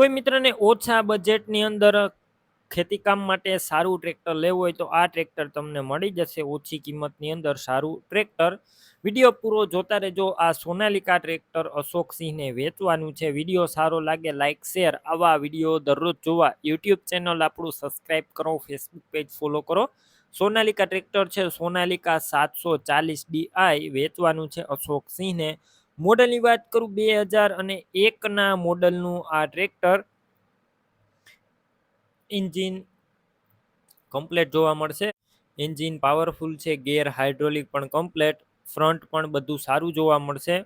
કોઈ મિત્રને ઓછા બજેટની અંદર ખેતીકામ માટે સારું ટ્રેક્ટર લેવું હોય તો આ ટ્રેક્ટર તમને મળી જશે. ઓછી કિંમતની અંદર સારું ટ્રેક્ટર વીડિયો પૂરો જોતા રહેજો. આ સોનાલિકા ટ્રેક્ટર અશોકસિંહને વેચવાનું છે. વીડિયો સારો લાગે લાઇક શેર આવા વીડિયો દરરોજ જોવા. યુટ્યુબ ચેનલ આપણું સબસ્ક્રાઇબ કરો ફેસબુક પેજ ફોલો કરો. સોનાલિકા ટ્રેક્ટર છે. સોનાલિકા સાતસો ચાલીસ ડીઆઈ વેચવાનું છે અશોકસિંહને. મોડલની વાત કરું બે હજાર અને એકના મોડલનું આ ટ્રેક્ટર એન્જિન કમ્પ્લેટ જોવા મળશે. એન્જિન પાવરફુલ છે, ગેર હાઇડ્રોલિક પણ કમ્પ્લેટ, ફ્રન્ટ પણ બધું સારું જોવા મળશે.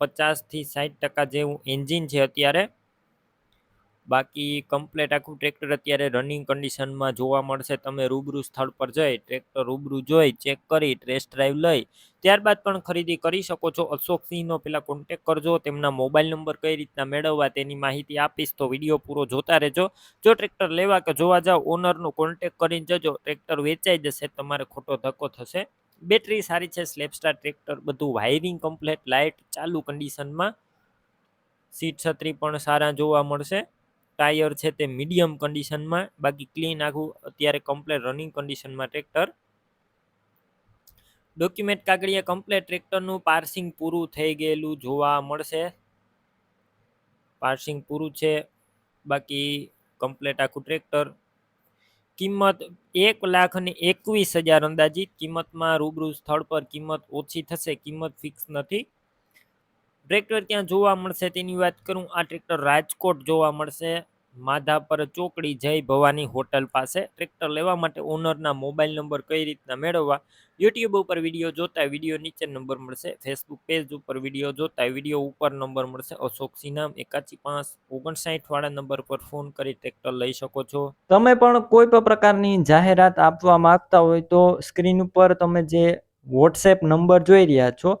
પચાસથી સાઠ ટકા જેવું એન્જિન છે અત્યારે. બાકી કમ્પ્લેટ આખું ટ્રેક્ટર અત્યારે રનિંગ કન્ડિશનમાં જોવા મળશે. તમે રૂબરૂ સ્થળ પર જઈ ટ્રેક્ટર રૂબરૂ જોઈ ચેક કરી ટેસ્ટ ડ્રાઈવ લઈ, ત્યારબાદ પણ ખરીદી કરી શકો છો. અશોકસિંહનો પેલા કોન્ટેક કરજો, તેમના મોબાઈલ નંબર કઈ રીતના મેળવવા તેની માહિતી આપીશ તો વીડિયો પૂરો જોતા રહેજો. જો ટ્રેક્ટર લેવા કે જોવા જાવ ઓનરનો કોન્ટેક કરીને જજો. ટ્રેક્ટર વેચાઈ જશે, તમારે ખોટો ધક્કો થશે. બેટરી સારી છે સ્લેપસ્ટાર ટ્રેક્ટર બધું વાયરિંગ કમ્પ્લેટ લાઇટ ચાલુ કન્ડિશનમાં સીટ છત્રી પણ સારા જોવા મળશે. ટાયર છે તે મીડિયમ કન્ડિશનમાં, બાકી ક્લીન આખું અત્યારે કમ્પ્લેટ રનિંગ કન્ડિશનમાં ટ્રેક્ટર. ડોક્યુમેન્ટ કાગળિયા કમ્પ્લેટ, ટ્રેક્ટરનું પાર્સિંગ પૂરું થઈ ગયેલું જોવા મળશે. પાર્સિંગ પૂરું છે, બાકી કમ્પ્લેટ આખું ટ્રેક્ટર. કિંમત એક લાખ અને એકવીસ હજાર અંદાજિત. કિંમતમાં રૂબરૂ સ્થળ પર કિંમત ઓછી થશે, કિંમત ફિક્સ નથી. ટ્રેક્ટર ક્યાં જોવા મળશે. તેની વાત કરું, આ ટ્રેક્ટર રાજકોટ જોવા મળશે. માધાપર ચોકડી જય ભવાની હોટલ પાસે. ટ્રેક્ટર લેવા માટે ઓનરના મોબાઈલ નંબર કઈ રીતના મેળવવા? યુટ્યુબ ઉપર વીડિયો જોતા વીડિયો નીચે નંબર મળશે. ફેસબુક પેજ ઉપર વીડિયો જોતા વીડિયો ઉપર નંબર મળશે. અશોક સિનામ એકાસી પાંચ ઓગણસાઠ વાળા નંબર પર ફોન કરી ટ્રેક્ટર લઈ શકો છો. તમે પણ કોઈ પણ પ્રકારની જાહેરાત આપવા માંગતા હોય તો સ્ક્રીન ઉપર તમે જે વોટ્સએપ નંબર જોઈ રહ્યા છો